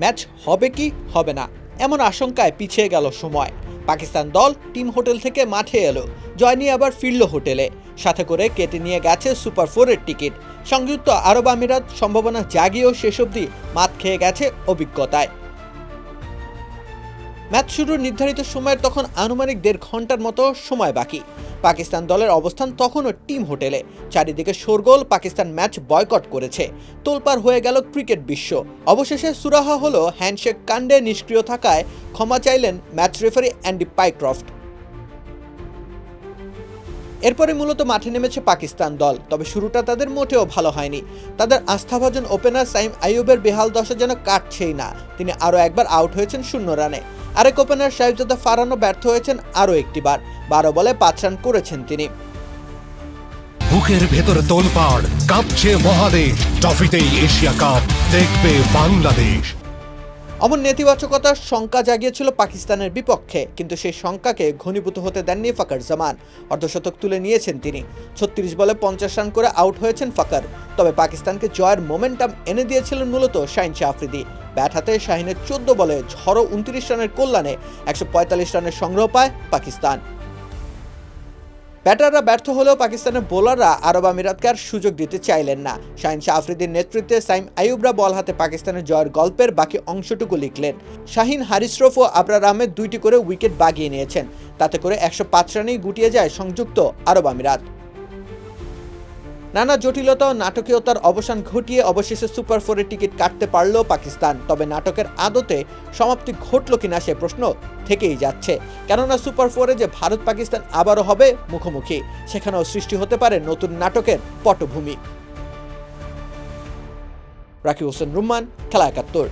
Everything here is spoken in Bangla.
ম্যাচ হবে কি হবে না? এমন আশঙ্কায় পিছিয়ে গেল সময়। পাকিস্তান দল টিম হোটেল থেকে মাঠে এলো। জয় নিয়ে আবার ফিরল হোটেলে। সাথে করে কেটে নিয়ে গেছে সুপার ফোরের টিকিট। সংযুক্ত আরব আমিরাত সম্ভাবনা জাগিয়েও শেষ অবধি মাত খেয়ে গেছে অভিজ্ঞতায়। ম্যাচ শুরুর নির্ধারিত সময়ের তখন আনুমানিক দেড় ঘণ্টার মতো সময় বাকি। পাকিস্তান দলের অবস্থান তখনও টিম হোটেলে। চারিদিকে শোরগোল, পাকিস্তান ম্যাচ বয়কট করেছে। তোলপার হয়ে গেল ক্রিকেট বিশ্ব। অবশেষে সুরাহা হলো হ্যান্ডশেক কাণ্ডে নিষ্ক্রিয় থাকায় ক্ষমা চাইলেন ম্যাচ রেফারি অ্যান্ডি পাইক্রফট। এরপরে মূলত মাঠে নেমেছে পাকিস্তান দল, তবে শুরুটা তাদের মোটেও ভালো হয়নি। তাদের আস্থাভাজন ওপেনার সাইম আইয়ুবের বেহাল দশা যেন কাটছেই না। তিনি আরও একবার আউট হয়েছেন শূন্য রানে। আরেক ওপেনার সাহেবজাদা ফারানও ব্যর্থ হয়েছেন আরও একটিবার। বারো বলে পাঁচ রান করেছেন তিনি। বুকের ভেতর তোলপাড় কাঁপছে মহাদেশ। ট্রফিতেই এশিয়া কাপ দেখবে বাংলাদেশ। অমন নেতিবাচকতার শঙ্কা জাগিয়েছিল পাকিস্তানের বিপক্ষে কিন্তু সেই শঙ্কাকে ঘনীভূত হতে দেননি ফাকার জামান। অর্ধশতক তুলে নিয়েছেন তিনি। ছত্রিশ বলে পঞ্চাশ রান করে আউট হয়েছেন ফাকার তবে পাকিস্তানকে জয়ের মোমেন্টাম এনে দিয়েছিলেন মূলত শাহিন শাহ আফ্রিদি। ব্যাট হাতে শাহিনের চোদ্দ বলে ঝড়ো উনত্রিশ রানের কল্যাণে একশো পঁয়তাল্লিশ রানের সংগ্রহ পায় পাকিস্তান। ব্যাটাররা ব্যর্থ হলেও পাকিস্তানের বোলাররা আরব আমিরাতকে আর সুযোগ দিতে চাইলেন না। শাহিন শাহ আফ্রিদির নেতৃত্বে সাইম আইয়ুবরা বল হাতে পাকিস্তানের জয়ের গল্পের বাকি অংশটুকু লিখলেন। শাহিন হারিসরফ ও আবরার আহমেদ দুইটি করে উইকেট বাগিয়ে নিয়েছেন। তাতে করে একশো পাঁচ রানেই গুটিয়ে যায় সংযুক্ত আরব আমিরাত। নানা জটিলতা ও নাটকীয়তার অবসান ঘটিয়ে অবশেষে সুপার ফোরে টিকিট কাটতে পারল পাকিস্তান। তবে নাটকের আদতে সমাপ্তি ঘটল কিনা সে প্রশ্ন থেকেই যাচ্ছে। কেননা সুপার ফোরে যে ভারত পাকিস্তান আবারও হবে মুখোমুখি, সেখানেও সৃষ্টি হতে পারে নতুন নাটকের পটভূমি। রাকিব হোসেন, রুম্মান, খেলা একাত্তর।